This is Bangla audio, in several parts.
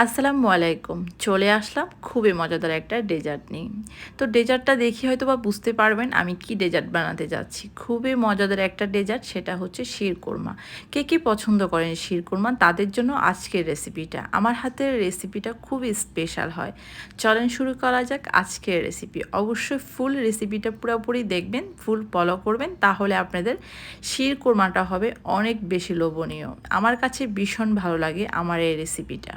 আসসালামু আলাইকুম। চলে আসলাম খুবই মজাদার একটা ডেজার্ট নিয়ে। তো ডেজার্টটা দেখি হয়তো বা বুঝতে পারবেন আমি কি ডেজার্ট বানাতে যাচ্ছি। খুবই মজাদার একটা ডেজার্ট সেটা হচ্ছে শিরকোরমা কে কী পছন্দ করেন শিরকোরমা তাদের জন্য আজকের রেসিপিটা আমার হাতের রেসিপিটা খুবই স্পেশাল হয়। চলেন শুরু করা যাক আজকের রেসিপি অবশ্যই ফুল রেসিপিটা পুরোপুরি দেখবেন ফুল ফলো করবেন, তাহলে আপনাদের শিরকোরমাটা হবে অনেক বেশি লোভনীয়। আমার কাছে ভীষণ ভালো লাগে আমার এই রেসিপিটা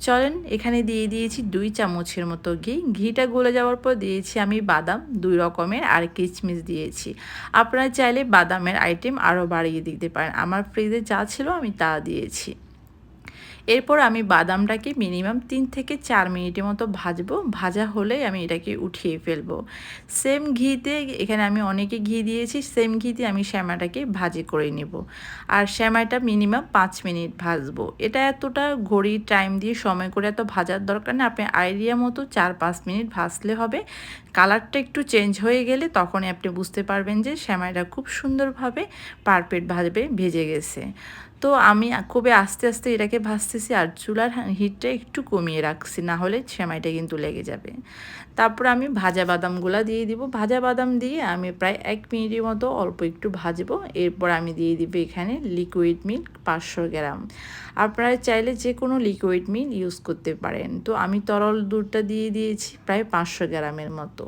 চলেন, এখানে দিয়ে দিয়েছি দুই চামচের মতো ঘি। ঘিটা গলে যাওয়ার পর দিয়েছি আমি বাদাম, দুই রকমের আর কিচমিচ দিয়েছি। আপনারা চাইলে বাদামের আইটেম আরও বাড়িয়ে দিতে পারেন। আমার ফ্রিজে যা ছিল আমি তা দিয়েছি। এরপর আমি বাদামটাকে মিনিমাম তিন থেকে চার মিনিটের মতো ভাজবো। ভাজা হলে আমি এটাকে উঠিয়ে ফেলব। সেম ঘিতে এখানে আমি অনেকে ঘি দিয়েছি, সেম ঘিতে আমি শ্যামাটাকে ভাজি করে নেব। আর শ্যামাটা মিনিমাম পাঁচ মিনিট ভাজবো। এটা এতটা ঘড়ি টাইম দিয়ে সময় করে এত ভাজার দরকার নেই আপনি আইডিয়া মতো চার পাঁচ মিনিট ভাজলে হবে। কালারটা একটু চেঞ্জ হয়ে গেলে তখনই আপনি বুঝতে পারবেন যে শ্যামাইটা খুব সুন্দরভাবে পারপেট ভাজবে, ভেজে গেছে। তো আমি খুবই আস্তে আস্তে এটাকে ভাজতেছি আর চুলার হিটটা একটু কমিয়ে রাখছি, না হলে সেমাইটা কিন্তু লেগে যাবে। তারপর আমি ভাজা বাদামগুলো দিয়ে দিব। ভাজা বাদাম দিয়ে আমি প্রায় এক মিনিটের মতো অল্প একটু ভাজবো। এরপর আমি দিয়ে দিব এখানে লিকুইড মিল্ক পাঁচশো গ্রাম। আপনারা চাইলে যে কোনো লিকুইড মিল্ক ইউজ করতে পারেন। তো আমি তরল দুধটা দিয়ে দিয়েছি প্রায় পাঁচশো গ্রামের মতো।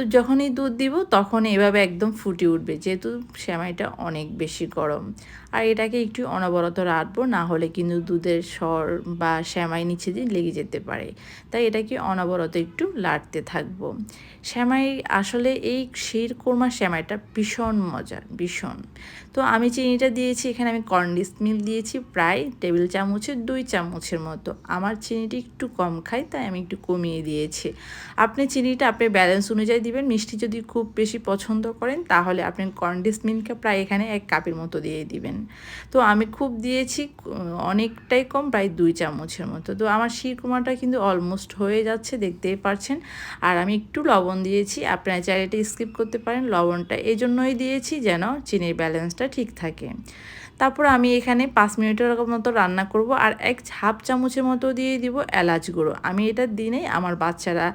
তো যখনই দুধ দিব তখন এভাবে একদম ফুটে উঠবে। যেহেতু সেমাইটা অনেক বেশি গরম। আর এটাকে একটু অনবরত রাখব না হলে কিন্তু দুধের স্বর বা শ্যামাই নিচে দিয়ে লেগে যেতে পারে। তাই এটাকে অনবরত একটু লাড়তে থাকব। শ্যামাই আসলে এই শির কোরমা শ্যামাইটা ভীষণ মজার ভীষণ। তো আমি চিনিটা দিয়েছি, এখানে আমি কর্নডিস মিল দিয়েছি প্রায় টেবিল চামচের, দুই চামচের মতো। আমার চিনিটি একটু কম খাই তাই আমি একটু কমিয়ে দিয়েছি। আপনি চিনিটা আপনি ব্যালেন্স অনুযায়ী দিবেন, মিষ্টি যদি খুব বেশি পছন্দ করেন, তাহলে আপনি কর্নডিস মিল্ককে প্রায় এখানে এক কাপের মতো দিয়ে দিবেন। তো আমি খুব দিয়েছি, অনেকটাই কম, প্রায় দুই চামচের মতো। তো আমার শিরকুমাটা কিন্তু অলমোস্ট হয়ে যাচ্ছে, দেখতেই পারছেন। আর আমি একটু লবণ দিয়েছি, আপনারা চাইলে স্কিপ করতে পারেন, লবণটা এই জন্যই দিয়েছি যেন চিনির ব্যালেন্সটা ঠিক থাকে। তারপর আমি এখানে পাঁচ মিনিটের মতো রান্না করব আর এক হাফ চামচের মতো দিয়ে দিব এলাচ গুঁড়ো। আমি এটা দিনে আমার বাচ্চারা,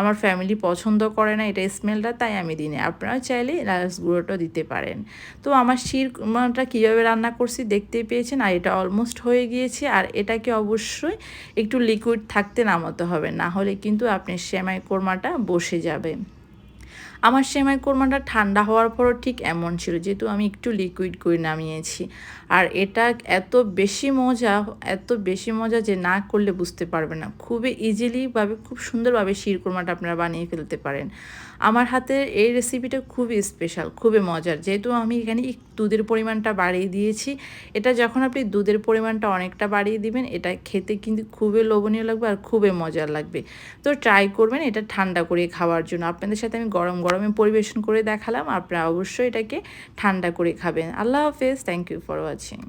আমার ফ্যামিলি পছন্দ করে না এটা স্মেলটা তাই আমি দিনে। আপনারা চাইলে এলাচ গুঁড়োটা দিতে পারেন। তো আমার শিরটা কীভাবে রান্না করছি দেখতে পেয়েছেন আর এটা অলমোস্ট হয়ে গিয়েছে আর এটাকে অবশ্যই একটু লিকুইড থাকতে নামাতে হবে, না হলে কিন্তু আপনি সেমাই কোরমাটা বসে যাবে। আমার সেমাই কোরমাটা ঠান্ডা হওয়ার পরও ঠিক এমন ছিল, যেহেতু আমি একটু লিকুইড করে নামিয়েছি। আর এটা এত বেশি মজা, এত বেশি মজা যে না করলে বুঝতে পারবে না। খুবই ইজিলিভাবে খুব সুন্দরভাবে শিরকোরমাটা আপনারা বানিয়ে ফেলতে পারেন। আমার হাতের এই রেসিপিটা খুবই স্পেশাল খুবই মজার। যেহেতু আমি এখানে দুধের পরিমাণটা বাড়িয়ে দিয়েছি, এটা যখন আপনি দুধের পরিমাণটা অনেকটা বাড়িয়ে দিবেন, এটা খেতে কিন্তু খুবই লোভনীয় লাগবে আর খুবই মজার লাগবে। তো ট্রাই করবেন এটা ঠান্ডা করে খাওয়ার জন্য। আপনাদের সাথে আমি গরম গরমে পরিবেশন করে দেখালাম। আপনারা অবশ্যই এটাকে ঠান্ডা করে খাবেন। আল্লাহ হাফেজ। Thank you for watching